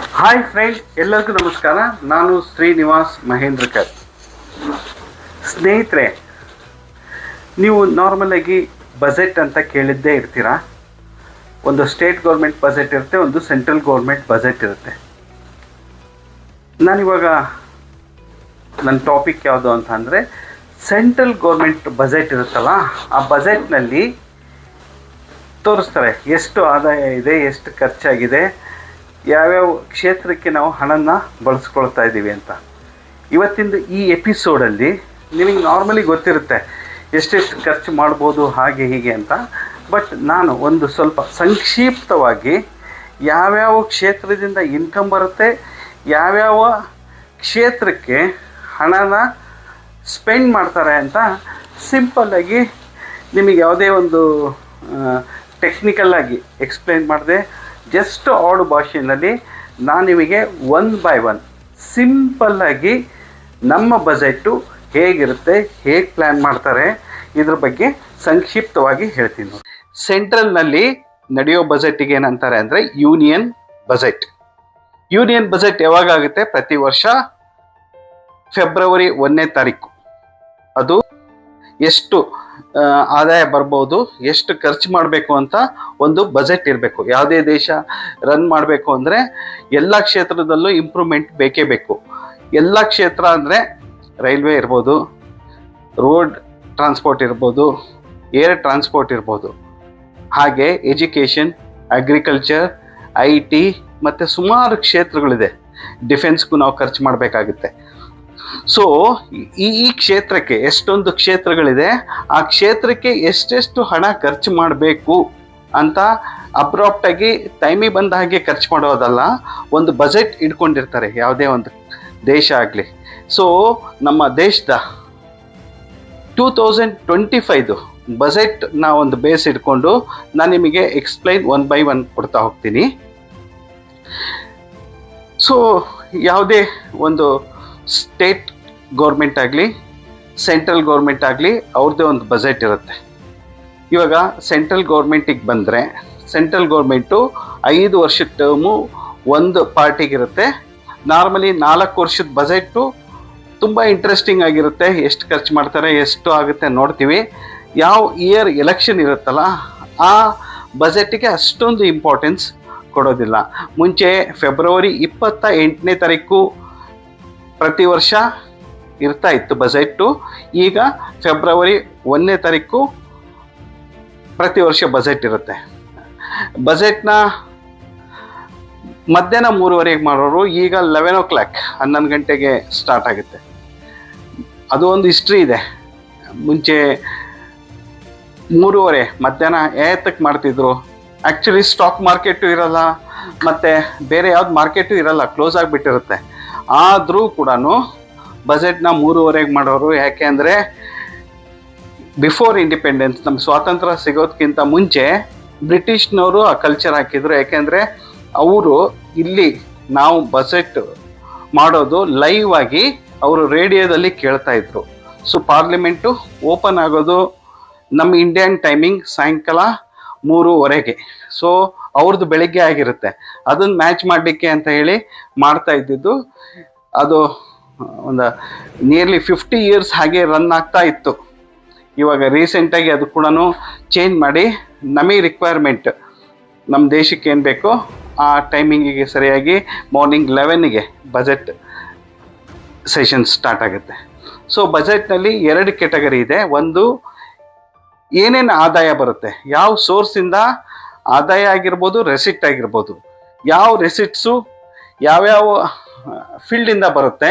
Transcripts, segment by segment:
Hi friend ಎಲ್ಲರಿಗೂ ನಮಸ್ಕಾರ. ನಾನು ಶ್ರೀನಿವಾಸ್ ಮಹೇಂದ್ರಕರ್. ಸ್ನೇಹಿತರೆ, ನೀವು ನಾರ್ಮಲ್ ಆಗಿ ಬಜೆಟ್ ಅಂತ ಕೇಳಿದ್ದೇ ಇರ್ತೀರಾ? ಒಂದು ಸ್ಟೇಟ್ ಗೌರ್ಮೆಂಟ್ ಬಜೆಟ್ ಇರುತ್ತೆ, ಒಂದು ಸೆಂಟ್ರಲ್ ಗೌರ್ಮೆಂಟ್ ಬಜೆಟ್ ಇರುತ್ತೆ. ನಾನಿವಾಗ ನನ್ನ ಟಾಪಿಕ್ ಯಾವುದು ಅಂತ ಅಂದರೆ ಸೆಂಟ್ರಲ್ ಗೌರ್ಮೆಂಟ್ ಬಜೆಟ್ ಇರುತ್ತಲ್ಲ, ಆ ಬಜೆಟ್ನಲ್ಲಿ ತೋರಿಸ್ತಾರೆ. ಎಷ್ಟು ಆದಾಯ ಇದೆ, ಎಷ್ಟು ಖರ್ಚಾಗಿದೆ ಯಾವ್ಯಾವ ಕ್ಷೇತ್ರಕ್ಕೆ ನಾವು ಹಣನ ಬಳಸ್ಕೊಳ್ತಾ ಇದ್ದೀವಿ ಅಂತ. ಇವತ್ತಿಂದ ಈ ಎಪಿಸೋಡಲ್ಲಿ ನಿಮಗೆ ನಾರ್ಮಲಿ ಗೊತ್ತಿರುತ್ತೆ ಎಷ್ಟೆಷ್ಟು ಖರ್ಚು ಮಾಡ್ಬೋದು, ಹಾಗೆ, ಹೀಗೆ ಅಂತ. ಬಟ್ ನಾನು ಒಂದು ಸ್ವಲ್ಪ ಸಂಕ್ಷಿಪ್ತವಾಗಿ ಯಾವ್ಯಾವ ಕ್ಷೇತ್ರದಿಂದ ಇನ್ಕಮ್ ಬರುತ್ತೆ, ಯಾವ್ಯಾವ ಕ್ಷೇತ್ರಕ್ಕೆ ಹಣನ ಸ್ಪೆಂಡ್ ಮಾಡ್ತಾರೆ ಅಂತ ಸಿಂಪಲ್ಲಾಗಿ ನಿಮಗೆ ಯಾವುದೇ ಒಂದು ಟೆಕ್ನಿಕಲ್ ಆಗಿ ಎಕ್ಸ್ಪ್ಲೈನ್ ಮಾಡಿದೆ. ಜಸ್ಟ್ ಆಡು ಭಾಷೆಯಲ್ಲಿ ನಾನು ನಿಮಗೆ ಒನ್ ಬೈ ಒನ್ ಸಿಂಪಲ್ಲಾಗಿ ನಮ್ಮ ಬಜೆಟ್ಟು ಹೇಗಿರುತ್ತೆ, ಹೇಗೆ ಪ್ಲ್ಯಾನ್ ಮಾಡ್ತಾರೆ, ಇದ್ರ ಬಗ್ಗೆ ಸಂಕ್ಷಿಪ್ತವಾಗಿ ಹೇಳ್ತೀನಿ. ಸೆಂಟ್ರಲ್ನಲ್ಲಿ ನಡೆಯೋ ಬಜೆಟ್ಟಿಗೆ ಏನಂತಾರೆ ಅಂದರೆ ಯೂನಿಯನ್ ಬಜೆಟ್ ಯೂನಿಯನ್ ಬಜೆಟ್ ಯಾವಾಗ ಆಗುತ್ತೆ? ಪ್ರತಿ ವರ್ಷ ಫೆಬ್ರವರಿ ಒಂದನೇ ತಾರೀಕು. ಅದು ಎಷ್ಟು ಆದಾಯ ಬರ್ಬೋದು, ಎಷ್ಟು ಖರ್ಚು ಮಾಡಬೇಕು ಅಂತ ಒಂದು ಬಜೆಟ್ ಇರಬೇಕು. ಯಾವುದೇ ದೇಶ ರನ್ ಮಾಡಬೇಕು ಅಂದರೆ ಎಲ್ಲ ಕ್ಷೇತ್ರದಲ್ಲೂ ಇಂಪ್ರೂವ್ಮೆಂಟ್ ಬೇಕೇ ಬೇಕು. ಎಲ್ಲ ಕ್ಷೇತ್ರ ಅಂದರೆ ರೈಲ್ವೆ ಇರ್ಬೋದು ರೋಡ್ ಟ್ರಾನ್ಸ್ಪೋರ್ಟ್ ಇರ್ಬೋದು ಏರ್ ಟ್ರಾನ್ಸ್ಪೋರ್ಟ್ ಇರ್ಬೋದು. ಹಾಗೆ ಎಜುಕೇಷನ್ ಅಗ್ರಿಕಲ್ಚರ್ ಐ ಟಿ ಮತ್ತು ಸುಮಾರು ಕ್ಷೇತ್ರಗಳಿದೆ. ಡಿಫೆನ್ಸ್ಗೂ ನಾವು ಖರ್ಚು ಮಾಡಬೇಕಾಗುತ್ತೆ. ಸೊ ಈ ಈ ಕ್ಷೇತ್ರಕ್ಕೆ ಎಷ್ಟೊಂದು ಕ್ಷೇತ್ರಗಳಿದೆ, ಆ ಕ್ಷೇತ್ರಕ್ಕೆ ಎಷ್ಟೆಷ್ಟು ಹಣ ಖರ್ಚು ಮಾಡಬೇಕು ಅಂತ ಅಪ್ರಾಪ್ಟಾಗಿ ಟೈಮಿಗೆ ಬಂದ ಹಾಗೆ ಖರ್ಚು ಮಾಡೋದಲ್ಲ, ಒಂದು ಬಜೆಟ್ ಇಟ್ಕೊಂಡಿರ್ತಾರೆ ಯಾವುದೇ ಒಂದು ದೇಶ ಆಗಲಿ. ಸೊ ನಮ್ಮ ದೇಶದ ಟೂ ತೌಸಂಡ್ ಟ್ವೆಂಟಿ ಫೈದು ಬಜೆಟ್ನ ಒಂದು ಬೇಸ್ ಇಟ್ಕೊಂಡು ನಾನು ನಿಮಗೆ ಎಕ್ಸ್ಪ್ಲೈನ್ ಒನ್ ಬೈ ಒನ್ ಕೊಡ್ತಾ ಹೋಗ್ತೀನಿ. ಸೊ ಯಾವುದೇ ಒಂದು ಸ್ಟೇಟ್ ಗೌರ್ಮೆಂಟ್ ಆಗಲಿ ಸೆಂಟ್ರಲ್ ಗೌರ್ಮೆಂಟ್ ಆಗಲಿ ಅವ್ರದ್ದೇ ಒಂದು ಬಜೆಟ್ ಇರುತ್ತೆ. ಇವಾಗ ಸೆಂಟ್ರಲ್ ಗೌರ್ಮೆಂಟಿಗೆ ಬಂದರೆ ಸೆಂಟ್ರಲ್ ಗೌರ್ಮೆಂಟು ಐದು ವರ್ಷದ ಟರ್ಮು ಒಂದು ಪಾರ್ಟಿಗಿರುತ್ತೆ ನಾರ್ಮಲಿ ನಾಲ್ಕು ವರ್ಷದ ಬಜೆಟ್ಟು ತುಂಬ ಇಂಟ್ರೆಸ್ಟಿಂಗ್ ಆಗಿರುತ್ತೆ. ಎಷ್ಟು ಖರ್ಚು ಮಾಡ್ತಾರೆ, ಎಷ್ಟು ಆಗುತ್ತೆ ನೋಡ್ತೀವಿ. ಯಾವ ಇಯರ್ ಎಲೆಕ್ಷನ್ ಇರುತ್ತಲ್ಲ, ಆ ಬಜೆಟಿಗೆ ಅಷ್ಟೊಂದು ಇಂಪಾರ್ಟೆನ್ಸ್ ಕೊಡೋದಿಲ್ಲ. ಮುಂಚೆ ಫೆಬ್ರವರಿ ಇಪ್ಪತ್ತ ಎಂಟನೇ ತಾರೀಕು ಪ್ರತಿ ವರ್ಷ ಇರ್ತಾ ಇತ್ತು ಬಜೆಟ್ಟು. ಈಗ ಫೆಬ್ರವರಿ ಒಂದನೇ ತಾರೀಕು ಪ್ರತಿ ವರ್ಷ ಬಜೆಟ್ ಇರುತ್ತೆ. ಬಜೆಟ್ನ ಮಧ್ಯಾಹ್ನ ಮೂರುವರೆಗೆ ಮಾಡೋರು ಈಗ ಲೆವೆನ್ ಓ ಕ್ಲಾಕ್ ಹನ್ನೊಂದು ಗಂಟೆಗೆ ಸ್ಟಾರ್ಟ್ ಆಗುತ್ತೆ. ಅದು ಒಂದು ಹಿಸ್ಟ್ರಿ ಇದೆ. ಮುಂಚೆ ಮೂರುವರೆ ಮಧ್ಯಾಹ್ನ ಏತಕ್ಕೆ ಮಾಡ್ತಿದ್ರು? ಆ್ಯಕ್ಚುಲಿ ಸ್ಟಾಕ್ ಮಾರ್ಕೆಟು ಇರಲ್ಲ, ಮತ್ತು ಬೇರೆ ಯಾವ್ದು ಮಾರ್ಕೆಟು ಇರಲ್ಲ ಕ್ಲೋಸ್ ಆಗಿಬಿಟ್ಟಿರುತ್ತೆ. ಆದರೂ ಕೂಡ ಬಜೆಟ್ನ ಮೂರುವರೆಗೆ ಮಾಡೋರು ಯಾಕೆ ಅಂದರೆ ಬಿಫೋರ್ ಇಂಡಿಪೆಂಡೆನ್ಸ್ ನಮ್ಮ ಸ್ವಾತಂತ್ರ್ಯ ಸಿಗೋದಕ್ಕಿಂತ ಮುಂಚೆ ಬ್ರಿಟಿಷ್ನವರು ಆ ಕಲ್ಚರ್ ಹಾಕಿದ್ರು. ಯಾಕೆಂದರೆ ಅವರು ಇಲ್ಲಿ ನಾವು ಬಜೆಟ್ ಮಾಡೋದು ಲೈವ್ ಆಗಿ ಅವರು ರೇಡಿಯೋದಲ್ಲಿ ಕೇಳ್ತಾ ಇದ್ರು. ಸೊ ಪಾರ್ಲಿಮೆಂಟು ಓಪನ್ ಆಗೋದು, ನಮ್ಮ ಇಂಡಿಯನ್ ಟೈಮಿಂಗ್ ಸಾಯಂಕಾಲ ಮೂರುವರೆಗೆ. ಸೊ ಅವ್ರದ್ದು ಬೆಳಿಗ್ಗೆ ಆಗಿರುತ್ತೆ. ಅದನ್ನು ಮ್ಯಾಚ್ ಮಾಡಲಿಕ್ಕೆ ಅಂತ ಹೇಳಿ ಮಾಡ್ತಾ ಇದ್ದಿದ್ದು. ಅದು, ಒಂದು ನಿಯರ್ಲಿ ಫಿಫ್ಟಿ ಇಯರ್ಸ್ ಹಾಗೆ ರನ್ ಆಗ್ತಾ ಇತ್ತು. ಇವಾಗ ರೀಸೆಂಟಾಗಿ ಅದು ಕೂಡ ಚೇಂಜ್ ಮಾಡಿ ನಮಗೆ ರಿಕ್ವೈರ್ಮೆಂಟ್ ನಮ್ಮ ದೇಶಕ್ಕೆ ಏನು ಬೇಕೋ ಆ ಟೈಮಿಂಗಿಗೆ ಸರಿಯಾಗಿ ಮಾರ್ನಿಂಗ್ ಲೆವೆನ್ಗೆ ಬಜೆಟ್ ಸೆಷನ್ ಸ್ಟಾರ್ಟ್ ಆಗುತ್ತೆ. ಸೊ ಬಜೆಟ್ನಲ್ಲಿ ಎರಡು ಕೆಟಗರಿ ಇದೆ. ಒಂದು ಏನೇನು ಆದಾಯ ಬರುತ್ತೆ? ಯಾವ ಸೋರ್ಸಿಂದ ಆದಾಯ ಆಗಿರ್ಬೋದು ರೆಸಿಟ್ ಆಗಿರ್ಬೋದು. ಯಾವ ರೆಸಿಟ್ಸು ಯಾವ್ಯಾವ ಫೀಲ್ಡಿಂದ ಬರುತ್ತೆ,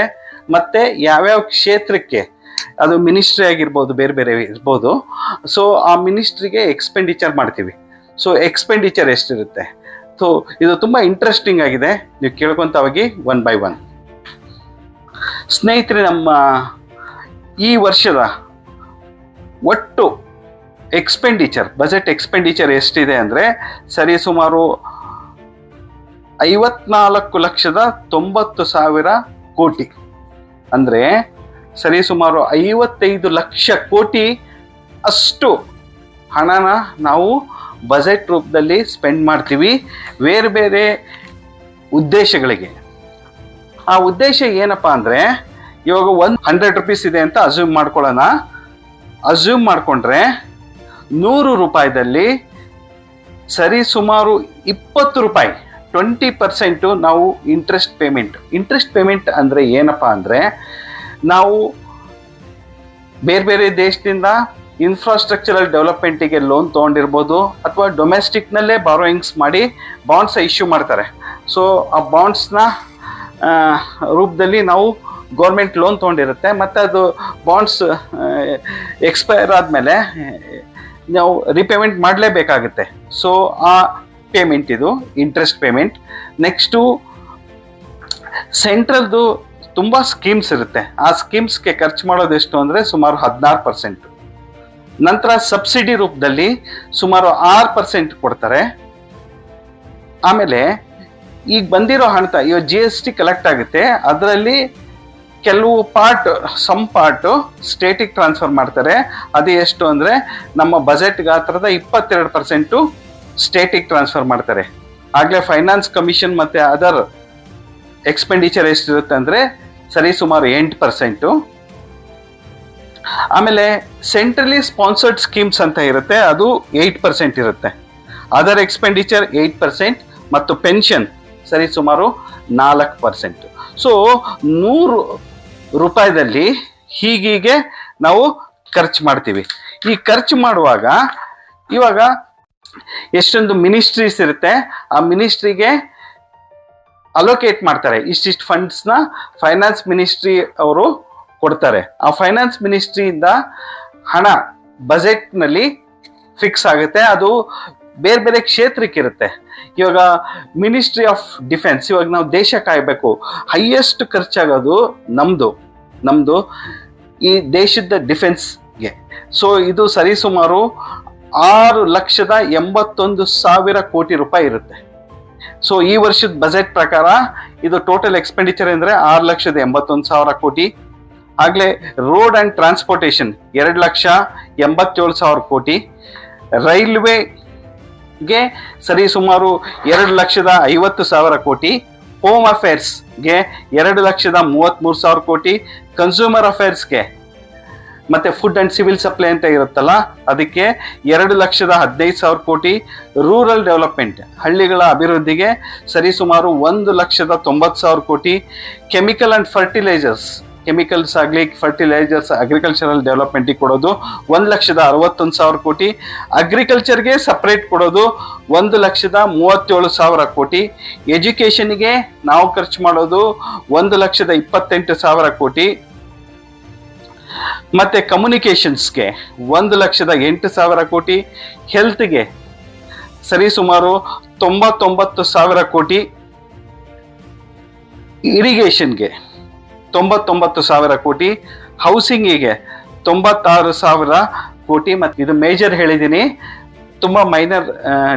ಮತ್ತು ಯಾವ್ಯಾವ ಕ್ಷೇತ್ರಕ್ಕೆ ಅದು ಮಿನಿಸ್ಟ್ರಿ ಆಗಿರ್ಬೋದು, ಬೇರೆ ಬೇರೆ ಇರ್ಬೋದು. ಸೊ ಆ ಮಿನಿಸ್ಟ್ರಿಗೆ ಎಕ್ಸ್ಪೆಂಡಿಚರ್ ಮಾಡ್ತೀವಿ. ಸೊ ಎಕ್ಸ್ಪೆಂಡಿಚರ್ ಎಷ್ಟಿರುತ್ತೆ? ಸೊ ಇದು ತುಂಬ ಇಂಟ್ರೆಸ್ಟಿಂಗ್ ಆಗಿದೆ. ನೀವು ಕೇಳ್ಕೊತ ಹೋಗಿ ಒನ್ ಬೈ ಒನ್ ಸ್ನೇಹಿತರೆ, ನಮ್ಮ ಈ ವರ್ಷದ ಒಟ್ಟು ಎಕ್ಸ್ಪೆಂಡಿಚರ್ ಬಜೆಟ್ ಎಕ್ಸ್ಪೆಂಡಿಚರ್ ಎಷ್ಟಿದೆ ಅಂದರೆ ಸರಿ ಸುಮಾರು ಐವತ್ನಾಲ್ಕು ಲಕ್ಷದ ತೊಂಬತ್ತು ಸಾವಿರ ಕೋಟಿ. ಅಂದರೆ ಸರಿ ಸುಮಾರು ಐವತ್ತೈದು ಲಕ್ಷ ಕೋಟಿ ಅಷ್ಟು ಹಣನ ನಾವು ಬಜೆಟ್ ರೂಪದಲ್ಲಿ ಸ್ಪೆಂಡ್ ಮಾಡ್ತೀವಿ. ಬೇರೆ ಬೇರೆ ಉದ್ದೇಶಗಳಿಗೆ. ಆ ಉದ್ದೇಶ ಏನಪ್ಪ ಅಂದರೆ ಇವಾಗ ಒಂದು ಹಂಡ್ರೆಡ್ ರುಪೀಸ್ ಇದೆ ಅಂತ ಅಸ್ಯೂಮ್ ಮಾಡ್ಕೊಳ್ಳೋಣ. ಅಸ್ಯೂಮ್ ಮಾಡಿಕೊಂಡ್ರೆ ನೂರು ರೂಪಾಯಿದಲ್ಲಿ ಸರಿ ಸುಮಾರು ಇಪ್ಪತ್ತು ರೂಪಾಯಿ ಟ್ವೆಂಟಿ ಪರ್ಸೆಂಟು ನಾವು ಇಂಟ್ರೆಸ್ಟ್ ಪೇಮೆಂಟ್ ಇಂಟ್ರೆಸ್ಟ್ ಪೇಮೆಂಟ್ ಅಂದರೆ ಏನಪ್ಪ ಅಂದರೆ, ನಾವು ಬೇರೆ ಬೇರೆ ದೇಶದಿಂದ ಇನ್ಫ್ರಾಸ್ಟ್ರಕ್ಚರಲ್ ಡೆವಲಪ್ಮೆಂಟಿಗೆ ಲೋನ್ ತೊಗೊಂಡಿರ್ಬೋದು ಅಥವಾ ಡೊಮೆಸ್ಟಿಕ್ನಲ್ಲೇ ಬಾರೋಯಿಂಗ್ಸ್ ಮಾಡಿ ಬಾಂಡ್ಸ್ ಇಶ್ಯೂ ಮಾಡ್ತಾರೆ. ಸೊ ಆ ಬಾಂಡ್ಸ್ನ ರೂಪದಲ್ಲಿ ನಾವು ಗೌರ್ಮೆಂಟ್ ಲೋನ್ ತೊಗೊಂಡಿರುತ್ತೆ. ಮತ್ತು ಅದು ಬಾಂಡ್ಸ್ ಎಕ್ಸ್ಪೈರ್ ಆದಮೇಲೆ ನಾವು ರಿಪೇಮೆಂಟ್ ಮಾಡಲೇಬೇಕಾಗುತ್ತೆ. ಸೊ ಆ ಪೇಮೆಂಟ್ ಇದು ಇಂಟ್ರೆಸ್ಟ್ ಪೇಮೆಂಟ್ ನೆಕ್ಸ್ಟು ಸೆಂಟ್ರಲ್ದು ತುಂಬ ಸ್ಕೀಮ್ಸ್ ಇರುತ್ತೆ. ಆ ಸ್ಕೀಮ್ಸ್ಗೆ ಖರ್ಚು ಮಾಡೋದು ಎಷ್ಟು ಅಂದರೆ ಸುಮಾರು ಹದಿನಾರು ಪರ್ಸೆಂಟ್ ನಂತರ ಸಬ್ಸಿಡಿ ರೂಪದಲ್ಲಿ ಸುಮಾರು ಆರು ಪರ್ಸೆಂಟ್ ಕೊಡ್ತಾರೆ. ಆಮೇಲೆ ಈಗ ಬಂದಿರೋ ಹಣತ, ಇವಾಗ ಜಿ ಎಸ್ ಟಿ ಕಲೆಕ್ಟ್ ಆಗುತ್ತೆ. ಅದರಲ್ಲಿ ಕೆಲವು ಪಾರ್ಟ್ ಸಮ್ ಪಾರ್ಟ್ ಸ್ಟೇಟಿಗೆ ಟ್ರಾನ್ಸ್ಫರ್ ಮಾಡ್ತಾರೆ. ಅದು ಎಷ್ಟು ಅಂದರೆ ನಮ್ಮ ಬಜೆಟ್ ಗಾತ್ರದ ಇಪ್ಪತ್ತೆರಡು ಪರ್ಸೆಂಟು ಸ್ಟೇಟಿಗೆ ಟ್ರಾನ್ಸ್ಫರ್ ಮಾಡ್ತಾರೆ. ಆಗಲೇ ಫೈನಾನ್ಸ್ ಕಮಿಷನ್ ಮತ್ತು ಅದರ್ ಎಕ್ಸ್ಪೆಂಡಿಚರ್ ಎಷ್ಟಿರುತ್ತೆ ಅಂದರೆ ಸರಿ ಸುಮಾರು ಎಂಟು ಪರ್ಸೆಂಟು ಆಮೇಲೆ ಸೆಂಟ್ರಲಿ ಸ್ಪಾನ್ಸರ್ಡ್ ಸ್ಕೀಮ್ಸ್ ಅಂತ ಇರುತ್ತೆ, ಅದು ಏಯ್ಟ್ ಪರ್ಸೆಂಟ್ ಇರುತ್ತೆ. ಅದರ್ ಎಕ್ಸ್ಪೆಂಡಿಚರ್ ಏಯ್ಟ್ ಪರ್ಸೆಂಟ್ ಮತ್ತು ಪೆನ್ಷನ್ ಸರಿ ಸುಮಾರು ನಾಲ್ಕು ಪರ್ಸೆಂಟ್ ಸೊ ನೂರು ರೂಪಾಯಿದಲ್ಲಿ ಹೀಗೀಗೆ ನಾವು ಖರ್ಚು ಮಾಡ್ತೀವಿ. ಈ ಖರ್ಚು ಮಾಡುವಾಗ ಇವಾಗ ಎಷ್ಟೊಂದು ಮಿನಿಸ್ಟ್ರೀಸ್ ಇರುತ್ತೆ, ಆ ಮಿನಿಸ್ಟ್ರಿಗೆ ಅಲೋಕೇಟ್ ಮಾಡ್ತಾರೆ. ಇಷ್ಟಿಷ್ಟು ಫಂಡ್ಸ್ನ ಫೈನಾನ್ಸ್ ಮಿನಿಸ್ಟ್ರಿ ಅವರು ಕೊಡ್ತಾರೆ. ಆ ಫೈನಾನ್ಸ್ ಮಿನಿಸ್ಟ್ರಿಯಿಂದ ಹಣ ಬಜೆಟ್ನಲ್ಲಿ ಫಿಕ್ಸ್ ಆಗುತ್ತೆ. ಅದು ಬೇರೆ ಬೇರೆ ಕ್ಷೇತ್ರಕ್ಕೆ ಇರುತ್ತೆ. ಇವಾಗ ಮಿನಿಸ್ಟ್ರಿ ಆಫ್ ಡಿಫೆನ್ಸ್ ಇವಾಗ ನಾವು ದೇಶ ಕಾಯಬೇಕು. ಹೈಯೆಸ್ಟ್ ಖರ್ಚಾಗೋದು ನಮ್ಮದು ನಮ್ಮದು ಈ ದೇಶದ ಡಿಫೆನ್ಸ್ಗೆ ಸೊ ಇದು ಸರಿಸುಮಾರು ಆರು ಲಕ್ಷದ ಎಂಬತ್ತೊಂದು ಸಾವಿರ ಕೋಟಿ ರೂಪಾಯಿ ಇರುತ್ತೆ. ಸೊ ಈ ವರ್ಷದ ಬಜೆಟ್ ಪ್ರಕಾರ ಇದು ಟೋಟಲ್ ಎಕ್ಸ್ಪೆಂಡಿಚರ್ ಅಂದರೆ ಆರು ಲಕ್ಷದ ಎಂಬತ್ತೊಂದು ಸಾವಿರ ಕೋಟಿ. ಆಗಲೇ ರೋಡ್ ಆ್ಯಂಡ್ ಟ್ರಾನ್ಸ್ಪೋರ್ಟೇಷನ್ ಎರಡು ಲಕ್ಷ ಎಂಬತ್ತೇಳು ಸಾವಿರ ಕೋಟಿ. ರೈಲ್ವೆಗೆ ಸರಿ ಸುಮಾರು ಎರಡು ಲಕ್ಷದ ಐವತ್ತು ಸಾವಿರ ಕೋಟಿ ಹೋಮ್ ಅಫೇರ್ಸ್ಗೆ ಎರಡು ಲಕ್ಷದ ಮೂವತ್ತ್ಮೂರು ಸಾವಿರ ಕೋಟಿ ಕನ್ಸ್ಯೂಮರ್ ಅಫೇರ್ಸ್ಗೆ ಮತ್ತು ಫುಡ್ ಆ್ಯಂಡ್ ಸಿವಿಲ್ ಸಪ್ಲೈ ಅಂತ ಇರುತ್ತಲ್ಲ, ಅದಕ್ಕೆ ಎರಡು ಲಕ್ಷದ ಹದಿನೈದು ಸಾವಿರ ಕೋಟಿ ರೂರಲ್ ಡೆವಲಪ್ಮೆಂಟ್ ಹಳ್ಳಿಗಳ ಅಭಿವೃದ್ಧಿಗೆ ಸರಿಸುಮಾರು ಒಂದು ಲಕ್ಷದ ತೊಂಬತ್ತು ಸಾವಿರ crore chemical and fertilisers chemicals ಆಗಲಿ ಫರ್ಟಿಲೈಸರ್ಸ್ ಅಗ್ರಿಕಲ್ಚರಲ್ ಡೆವಲಪ್ಮೆಂಟಿಗೆ ಕೊಡೋದು ಒಂದು ಲಕ್ಷದ ಅರವತ್ತೊಂದು ಸಾವಿರ ಕೋಟಿ. ಅಗ್ರಿಕಲ್ಚರ್ಗೆ ಸಪ್ರೇಟ್ ಕೊಡೋದು ಒಂದು ಲಕ್ಷದ ಮೂವತ್ತೇಳು ಸಾವಿರ ಕೋಟಿ. ಎಜುಕೇಷನ್ಗೆ ನಾವು ಖರ್ಚು ಮಾಡೋದು ಒಂದು ಲಕ್ಷದ ಇಪ್ಪತ್ತೆಂಟು ಸಾವಿರ ಕೋಟಿ. ಮತ್ತೆ ಕಮ್ಯುನಿಕೇಷನ್ಸ್ಗೆ ಒಂದು ಲಕ್ಷದ ಎಂಟು ಸಾವಿರ ಕೋಟಿ. ಹೆಲ್ತ್ಗೆ ಸರಿಸುಮಾರು ತೊಂಬತ್ತೊಂಬತ್ತು ಸಾವಿರ ಕೋಟಿ. ಇರಿಗೇಷನ್ಗೆ ತೊಂಬತ್ತೊಂಬತ್ತು ಸಾವಿರ ಕೋಟಿ. ಹೌಸಿಂಗಿಗೆ ತೊಂಬತ್ತಾರು ಸಾವಿರ ಕೋಟಿ ಮತ್ತು ಇದು ಮೇಜರ್ ಹೇಳಿದ್ದೀನಿ ತುಂಬ ಮೈನರ್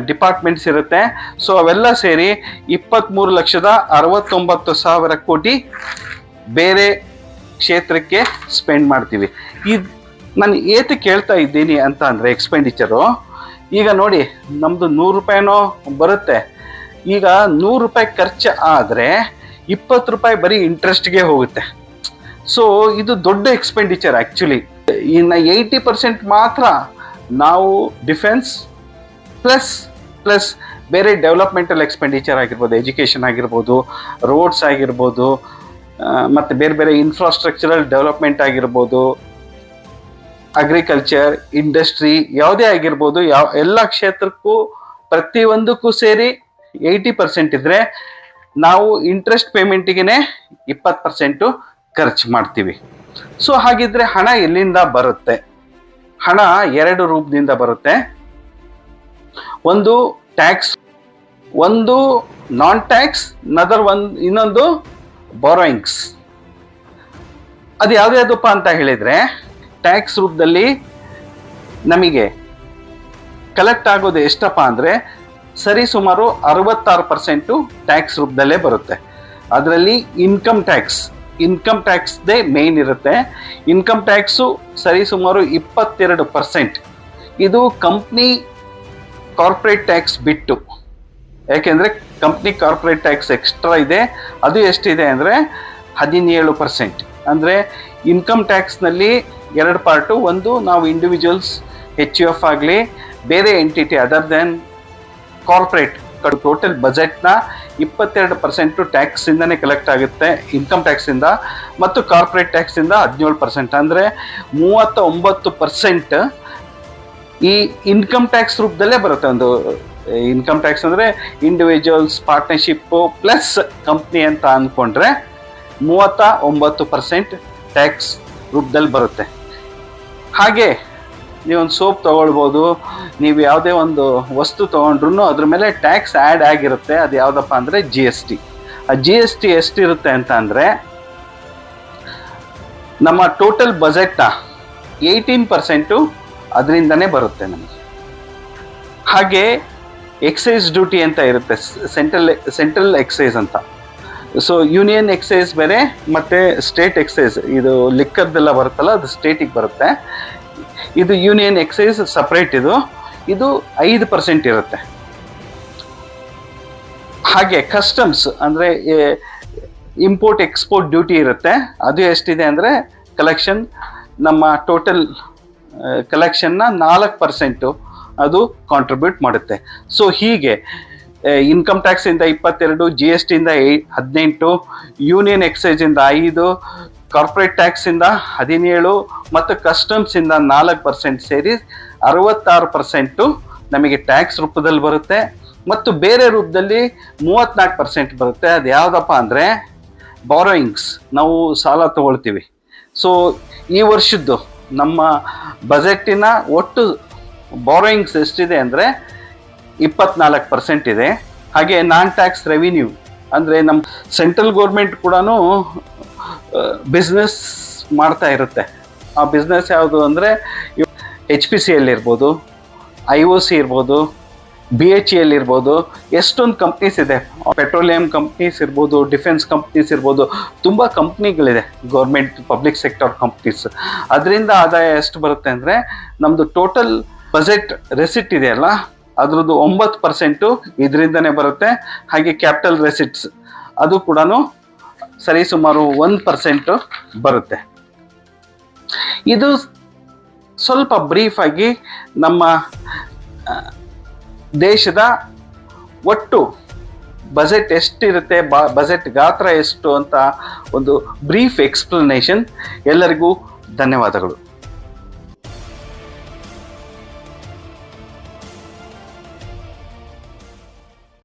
ಡಿಪಾರ್ಟ್ಮೆಂಟ್ಸ್ ಇರುತ್ತೆ. ಸೊ ಅವೆಲ್ಲ ಸೇರಿ ಇಪ್ಪತ್ತ್ಮೂರು ಲಕ್ಷದ ಅರವತ್ತೊಂಬತ್ತು ಸಾವಿರ ಕೋಟಿ ಬೇರೆ ಕ್ಷೇತ್ರಕ್ಕೆ ಸ್ಪೆಂಡ್ ಮಾಡ್ತೀವಿ. ಇದು ನಾನು ಏತು ಕೇಳ್ತಾ ಇದ್ದೀನಿ ಅಂತ ಅಂದರೆ ಎಕ್ಸ್ಪೆಂಡಿಚರು ಈಗ ನೋಡಿ ನಮ್ಮದು ನೂರು ರೂಪಾಯಿನೋ ಬರುತ್ತೆ. ಈಗ ನೂರು ರೂಪಾಯಿ ಖರ್ಚು ಆದರೆ ಇಪ್ಪತ್ತು ರೂಪಾಯಿ ಬರೀ ಇಂಟ್ರೆಸ್ಟ್ಗೆ ಹೋಗುತ್ತೆ. ಸೊ ಇದು ದೊಡ್ಡ ಎಕ್ಸ್ಪೆಂಡಿಚರ್ ಆ್ಯಕ್ಚುಲಿ ಇನ್ನು ಏಯ್ಟಿ ಪರ್ಸೆಂಟ್ ಮಾತ್ರ ನಾವು ಡಿಫೆನ್ಸ್ ಪ್ಲಸ್ ಪ್ಲಸ್ ಬೇರೆ ಡೆವಲಪ್ಮೆಂಟಲ್ ಎಕ್ಸ್ಪೆಂಡಿಚರ್ ಆಗಿರ್ಬೋದು ಎಜುಕೇಷನ್ ಆಗಿರ್ಬೋದು ರೋಡ್ಸ್ ಆಗಿರ್ಬೋದು ಮತ್ತು ಬೇರೆ ಬೇರೆ ಇನ್ಫ್ರಾಸ್ಟ್ರಕ್ಚರಲ್ ಡೆವಲಪ್ಮೆಂಟ್ ಆಗಿರ್ಬೋದು ಅಗ್ರಿಕಲ್ಚರ್ ಇಂಡಸ್ಟ್ರಿ ಯಾವುದೇ ಆಗಿರ್ಬೋದು, ಯಾವ, ಎಲ್ಲ ಕ್ಷೇತ್ರಕ್ಕೂ ಪ್ರತಿಯೊಂದಕ್ಕೂ ಸೇರಿ ಏಯ್ಟಿ ಪರ್ಸೆಂಟ್ ಇದ್ದರೆ ನಾವು ಇಂಟ್ರೆಸ್ಟ್ ಪೇಮೆಂಟಿಗೆ ಇಪ್ಪತ್ತು ಪರ್ಸೆಂಟು ಖರ್ಚು ಮಾಡ್ತೀವಿ. ಸೊ ಹಾಗಿದ್ರೆ ಹಣ ಎಲ್ಲಿಂದ ಬರುತ್ತೆ? ಹಣ ಎರಡು ರೂಪದಿಂದ ಬರುತ್ತೆ. ಒಂದು ಟ್ಯಾಕ್ಸ್ ಒಂದು ನಾನ್ ಟ್ಯಾಕ್ಸ್ ನದರ್ ಒಂದು ಇನ್ನೊಂದು ಬಾರೋಯಿಂಗ್ಸ್ ಅದು ಯಾವುದ್ಯಾವುದಪ್ಪ ಅಂತ ಹೇಳಿದರೆ ಟ್ಯಾಕ್ಸ್ ರೂಪದಲ್ಲಿ ನಮಗೆ ಕಲೆಕ್ಟ್ ಆಗೋದು ಎಷ್ಟಪ್ಪ ಅಂದರೆ ಸರಿ, ಸುಮಾರು ಅರವತ್ತಾರು ಪರ್ಸೆಂಟು ಟ್ಯಾಕ್ಸ್ ರೂಪದಲ್ಲೇ ಬರುತ್ತೆ. ಅದರಲ್ಲಿ ಇನ್ಕಮ್ ಟ್ಯಾಕ್ಸ್ ಇನ್ಕಮ್ ಟ್ಯಾಕ್ಸ್ದೇ ಮೇಯ್ನ್ ಇರುತ್ತೆ. ಇನ್ಕಮ್ ಟ್ಯಾಕ್ಸು ಸರಿ, ಸುಮಾರು ಇಪ್ಪತ್ತೆರಡು ಪರ್ಸೆಂಟ್ ಇದು ಕಂಪ್ನಿ ಕಾರ್ಪೊರೇಟ್ ಟ್ಯಾಕ್ಸ್ ಬಿಟ್ಟು. ಯಾಕೆಂದರೆ ಕಂಪ್ನಿ ಕಾರ್ಪೊರೇಟ್ ಟ್ಯಾಕ್ಸ್ ಎಕ್ಸ್ಟ್ರಾ ಇದೆ. ಅದು ಎಷ್ಟಿದೆ ಅಂದರೆ ಹದಿನೇಳು ಪರ್ಸೆಂಟ್ ಅಂದರೆ ಇನ್ಕಮ್ ಟ್ಯಾಕ್ಸ್ನಲ್ಲಿ ಎರಡು ಪಾರ್ಟು ಒಂದು ನಾವು ಇಂಡಿವಿಜುವಲ್ಸ್ ಎಚ್ ಯು ಎಫ್ ಆಗಲಿ, ಬೇರೆ entity other than corporate total ಬಜೆಟ್ನ ಇಪ್ಪತ್ತೆರಡು ಪರ್ಸೆಂಟು ಟ್ಯಾಕ್ಸಿಂದನೇ ಕಲೆಕ್ಟ್ ಆಗುತ್ತೆ ಇನ್ಕಮ್ ಟ್ಯಾಕ್ಸಿಂದ ಮತ್ತು ಕಾರ್ಪೊರೇಟ್ ಟ್ಯಾಕ್ಸಿಂದ ಹದಿನೇಳು ಪರ್ಸೆಂಟ್ ಅಂದರೆ ಮೂವತ್ತ ಒಂಬತ್ತು ಪರ್ಸೆಂಟ್ ಈ ಇನ್ಕಮ್ ಟ್ಯಾಕ್ಸ್ ರೂಪದಲ್ಲೇ ಬರುತ್ತೆ ಒಂದು ಇನ್ಕಮ್ ಟ್ಯಾಕ್ಸ್ ಅಂದರೆ ಇಂಡಿವಿಜುವಲ್ಸ್ ಪಾರ್ಟ್ನರ್ಶಿಪ್ಪು ಪ್ಲಸ್ ಕಂಪ್ನಿ ಅಂತ ಅಂದ್ಕೊಂಡ್ರೆ ಮೂವತ್ತ ಒಂಬತ್ತು ಪರ್ಸೆಂಟ್ ಟ್ಯಾಕ್ಸ್ ರೂಪದಲ್ಲಿ ಬರುತ್ತೆ. ಹಾಗೆ ನೀವೊಂದು ಸೋಪ್ ತೊಗೊಳ್ಬೋದು, ನೀವು ಯಾವುದೇ ಒಂದು ವಸ್ತು ತೊಗೊಂಡ್ರು ಅದ್ರ ಮೇಲೆ ಟ್ಯಾಕ್ಸ್ ಆ್ಯಡ್ ಆಗಿರುತ್ತೆ. ಅದು ಯಾವುದಪ್ಪ ಅಂದರೆ ಜಿ ಎಸ್ ಟಿ ಆ ಜಿ ಎಸ್ ಟಿ ಎಷ್ಟಿರುತ್ತೆ ಅಂತ ಅಂದರೆ, ನಮ್ಮ ಟೋಟಲ್ ಬಜೆಟ್ನ ಏಯ್ಟೀನ್ ಪರ್ಸೆಂಟು ಅದರಿಂದನೇ ಬರುತ್ತೆ ನಮಗೆ. ಹಾಗೆ ಎಕ್ಸೈಸ್ ಡ್ಯೂಟಿ ಅಂತ ಇರುತ್ತೆ ಸೆಂಟ್ರಲ್ ಸೆಂಟ್ರಲ್ ಎಕ್ಸೈಸ್ ಅಂತ. ಸೊ ಯೂನಿಯನ್ ಎಕ್ಸೈಸ್ ಬೇರೆ, ಮತ್ತು ಸ್ಟೇಟ್ ಎಕ್ಸೈಸ್ ಇದು ಲಿಕ್ಕರ್ದೆಲ್ಲ ಬರುತ್ತಲ್ಲ, ಅದು ಸ್ಟೇಟಿಗೆ ಬರುತ್ತೆ. ಇದು ಯೂನಿಯನ್ ಎಕ್ಸೈಸ್ ಸಪ್ರೇಟ್ ಇದು. ಇದು ಐದು ಪರ್ಸೆಂಟ್ ಇರುತ್ತೆ. ಹಾಗೆ ಕಸ್ಟಮ್ಸ್ ಅಂದರೆ ಇಂಪೋರ್ಟ್ ಎಕ್ಸ್ಪೋರ್ಟ್ ಡ್ಯೂಟಿ ಇರುತ್ತೆ. ಅದು ಎಷ್ಟಿದೆ ಅಂದರೆ ಕಲೆಕ್ಷನ್ ನಮ್ಮ ಟೋಟಲ್ ಕಲೆಕ್ಷನ್ನ ನಾಲ್ಕು ಪರ್ಸೆಂಟು ಅದು ಕಾಂಟ್ರಿಬ್ಯೂಟ್ ಮಾಡುತ್ತೆ. ಸೊ ಹೀಗೆ ಇನ್ಕಮ್ ಟ್ಯಾಕ್ಸಿಂದ ಇಪ್ಪತ್ತೆರಡು ಜಿ ಎಸ್ ಟಿಯಿಂದ ಏ, ಹದಿನೆಂಟು ಯೂನಿಯನ್ ಎಕ್ಸೈಸಿಂದ ಐದು ಕಾರ್ಪೊರೇಟ್ ಟ್ಯಾಕ್ಸಿಂದ ಹದಿನೇಳು ಮತ್ತು ಕಸ್ಟಮ್ಸ್ ಇಂದ ನಾಲ್ಕು ಪರ್ಸೆಂಟ್ ಸೇರಿ ಅರವತ್ತಾರು ಪರ್ಸೆಂಟು ನಮಗೆ ಟ್ಯಾಕ್ಸ್ ರೂಪದಲ್ಲಿ ಬರುತ್ತೆ. ಮತ್ತು ಬೇರೆ ರೂಪದಲ್ಲಿ ಮೂವತ್ತ್ನಾಲ್ಕು ಪರ್ಸೆಂಟ್ ಬರುತ್ತೆ. ಅದು ಯಾವುದಪ್ಪ ಅಂದರೆ ಬಾರೋಯಿಂಗ್ಸ್ ನಾವು ಸಾಲ ತಗೊಳ್ತೀವಿ. ಸೊ ಈ ವರ್ಷದ್ದು ನಮ್ಮ ಬಜೆಟಿನ ಒಟ್ಟು ಬಾರೋಯಿಂಗ್ಸ್ ಎಷ್ಟಿದೆ ಅಂದರೆ ಇಪ್ಪತ್ನಾಲ್ಕು ಪರ್ಸೆಂಟ್ ಇದೆ. ಹಾಗೆ ನಾನ್ ಟ್ಯಾಕ್ಸ್ ರೆವಿನ್ಯೂ ಅಂದರೆ ನಮ್ಮ ಸೆಂಟ್ರಲ್ ಗೌರ್ಮೆಂಟ್ ಕೂಡ ಬಿಸ್ನೆಸ್ ಮಾಡ್ತಾ ಇರುತ್ತೆ. ಆ ಬಿಸ್ನೆಸ್ ಯಾವುದು ಅಂದರೆ ಎಚ್ ಪಿ ಸಿ ಎಲ್ ಇರ್ಬೋದು ಐ ಒ ಸಿ ಇರ್ಬೋದು ಬಿ ಎಚ್ ಇರ್ಬೋದು ಎಷ್ಟೊಂದು ಕಂಪ್ನೀಸ್ ಇದೆ. ಪೆಟ್ರೋಲಿಯಂ ಕಂಪ್ನೀಸ್ ಇರ್ಬೋದು ಡಿಫೆನ್ಸ್ ಕಂಪ್ನೀಸ್ ಇರ್ಬೋದು, ತುಂಬ ಕಂಪ್ನಿಗಳಿದೆ ಗೌರ್ಮೆಂಟ್ ಪಬ್ಲಿಕ್ ಸೆಕ್ಟರ್ ಕಂಪ್ನೀಸ್ ಅದರಿಂದ ಆದಾಯ ಎಷ್ಟು ಬರುತ್ತೆ ಅಂದರೆ ನಮ್ಮದು ಟೋಟಲ್ ಬಜೆಟ್ ರೆಸಿಟ್ ಇದೆಯಲ್ಲ ಅದರದ್ದು ಒಂಬತ್ತು ಪರ್ಸೆಂಟು ಇದರಿಂದನೇ ಬರುತ್ತೆ, ಹಾಗೆ ಕ್ಯಾಪಿಟಲ್ ರೆಸಿಟ್ಸ್ ಅದು ಕೂಡ ಸರಿಸುಮಾರು ಒಂದು ಪರ್ಸೆಂಟು ಬರುತ್ತೆ. ಇದು ಸ್ವಲ್ಪ ಬ್ರೀಫ್ ಆಗಿ ನಮ್ಮ ದೇಶದ ಒಟ್ಟು ಬಜೆಟ್ ಎಷ್ಟಿರುತ್ತೆ ಬಜೆಟ್ ಗಾತ್ರ ಎಷ್ಟು ಅಂತ ಒಂದು ಬ್ರೀಫ್ ಎಕ್ಸ್ಪ್ಲನೇಷನ್ ಎಲ್ಲರಿಗೂ ಧನ್ಯವಾದಗಳು.